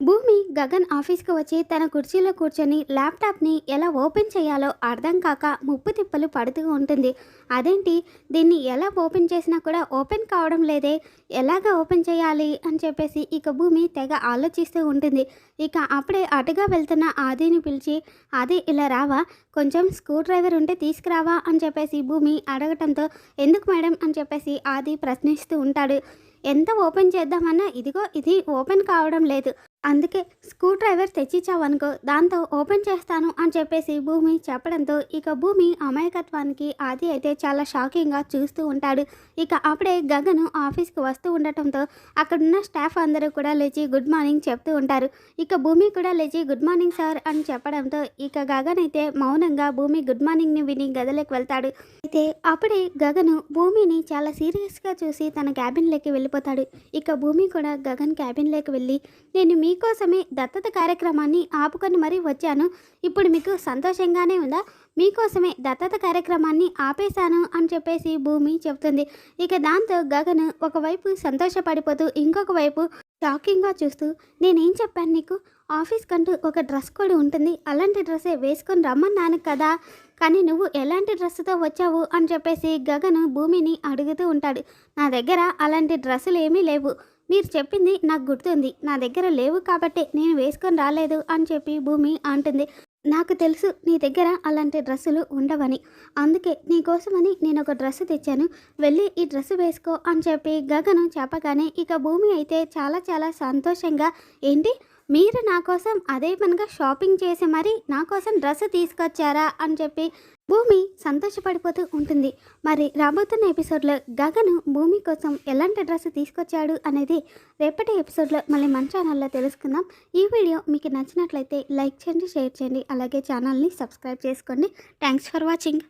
భూమి గగన్ ఆఫీస్కి వచ్చి తన కుర్చీలో కూర్చొని ల్యాప్టాప్ని ఎలా ఓపెన్ చేయాలో అర్థం కాక ముప్పు తిప్పలు పడుతూ ఉంటుంది. అదేంటి? దీన్ని ఎలా ఓపెన్ చేసినా కూడా ఓపెన్ కావడం లేదే. ఎలాగ ఓపెన్ చేయాలి? అని చెప్పేసి ఇక భూమి తెగ ఆలోచిస్తూ ఉంటుంది. ఇక అప్పుడే అటుగా వెళ్తున్న ఆదిని పిలిచి ఆది ఇలా రావా? కొంచెం స్క్రూ డ్రైవర్ ఉంటే తీసుకురావా? అని చెప్పేసి భూమి అడగటంతో ఎందుకు మేడం? అని చెప్పేసి ఆది ప్రశ్నిస్తూ ఉంటాడు. ఎంత ఓపెన్ చేద్దామన్నా ఇదిగో ఇది ఓపెన్ కావడం లేదు. అందుకే స్క్రూ డ్రైవర్ తెచ్చిచ్చావనుకో దాంతో ఓపెన్ చేస్తాను అని చెప్పేసి భూమి చెప్పడంతో ఇక భూమి అమాయకత్వానికి ఆది అయితే చాలా షాకింగ్గా చూస్తూ ఉంటాడు. ఇక అప్పుడే గగను ఆఫీస్కి వస్తూ ఉండటంతో అక్కడున్న స్టాఫ్ అందరూ కూడా లేచి గుడ్ మార్నింగ్ చెప్తూ ఉంటారు. ఇక భూమి కూడా లేచి గుడ్ మార్నింగ్ సార్ అని చెప్పడంతో ఇక గగన్ అయితే మౌనంగా భూమి గుడ్ మార్నింగ్ని విని గదిలోకి వెళ్తాడు. అయితే అప్పుడే గగను భూమిని చాలా సీరియస్గా చూసి తన క్యాబిన్లోకి వెళ్ళిపోతాడు. ఇక భూమి కూడా గగన్ క్యాబిన్లోకి వెళ్ళి నేను మీ మీకోసమే దత్తత కార్యక్రమాన్ని ఆపుకొని మరీ వచ్చాను. ఇప్పుడు మీకు సంతోషంగానే ఉందా? మీకోసమే దత్తత కార్యక్రమాన్ని ఆపేశాను అని చెప్పేసి భూమి చెప్తుంది ఇక దాంతో గగన్ ఒకవైపు సంతోషపడిపోతూ ఇంకొక వైపు షాకింగ్గా చూస్తూ నేనేం చెప్పాను నీకు? ఆఫీస్ కంటూ ఒక డ్రెస్ కోడ్ ఉంటుంది. అలాంటి డ్రెస్సే వేసుకొని రమ్మన్నాను కదా. కానీ నువ్వు ఎలాంటి డ్రెస్సుతో వచ్చావు? అని చెప్పేసి గగను భూమిని అడుగుతూ ఉంటాడు. నా దగ్గర అలాంటి డ్రెస్సులు ఏమీ లేవు. మీరు చెప్పింది నాకు గుర్తుంది. నా దగ్గర లేవు కాబట్టి నేను వేసుకొని రాలేదు అని చెప్పి భూమి అంటుంది. నాకు తెలుసు నీ దగ్గర అలాంటి డ్రెస్సులు ఉండవని. అందుకే నీకోసమని నేను ఒక డ్రెస్సు తెచ్చాను. వెళ్ళి ఈ డ్రెస్సు వేసుకో అని చెప్పి గగను చెప్పగానే ఇక భూమి అయితే చాలా చాలా సంతోషంగా ఏంటి? మీరు నా కోసం అదే పనిగా షాపింగ్ చేసి మరి నా కోసం డ్రెస్ తీసుకొచ్చారా అని చెప్పి భూమి సంతోషపడిపోతూ ఉంటుంది. మరి రాబోతున్న ఎపిసోడ్లో గగను భూమి కోసం ఎలాంటి డ్రెస్ తీసుకొచ్చాడు అనేది రేపటి ఎపిసోడ్లో మళ్ళీ మన ఛానల్లో తెలుసుకుందాం. ఈ వీడియో మీకు నచ్చినట్లయితే లైక్ చేయండి షేర్ చేయండి. అలాగే ఛానల్ని సబ్స్క్రైబ్ చేసుకోండి. Thanks for watching.